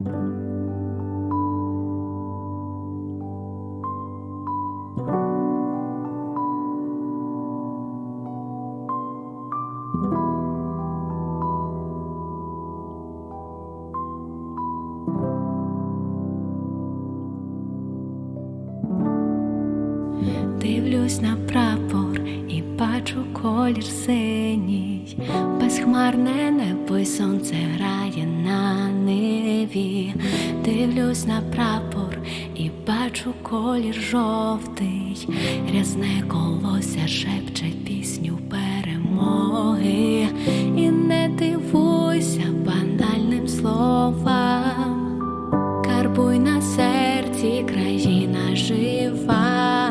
Дивлюсь на прапор і бачу колір синій, безхмарне небо й сонце грає на ниві. Дивлюсь на прапор і бачу колір жовтий, рязне колося шепче пісню перемоги. І не дивуйся банальним словам. Карбуй на серці країна жива,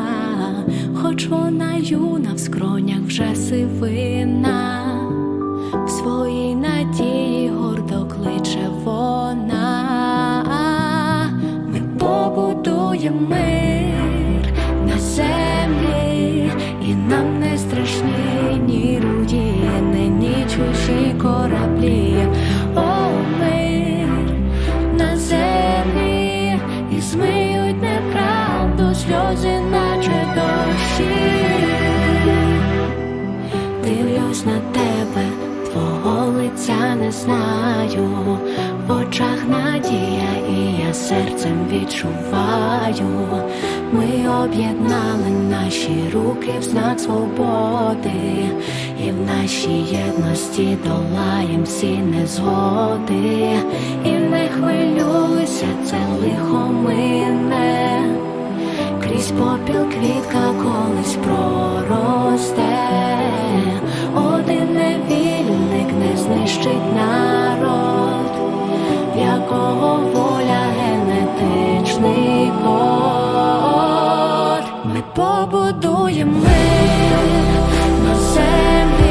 хоч вона юна в скронях вже сивина, побудуємо мир на землі, і нам не страшні ні руїни, ні чужі кораблі. О, мир на землі і змиють неправду сльози, наче дощі. Дивлюсь на тебе, твого лиця не знаю, в очах надія, серцем відчуваю. Ми об'єднали наші руки в знак свободи, і в нашій єдності долаєм всі незгоди, і не хвилюйся, це лихо мине. Крізь попіл квітка колись проросте, один невільник не знищить народ, якого побудуємо ми на землі.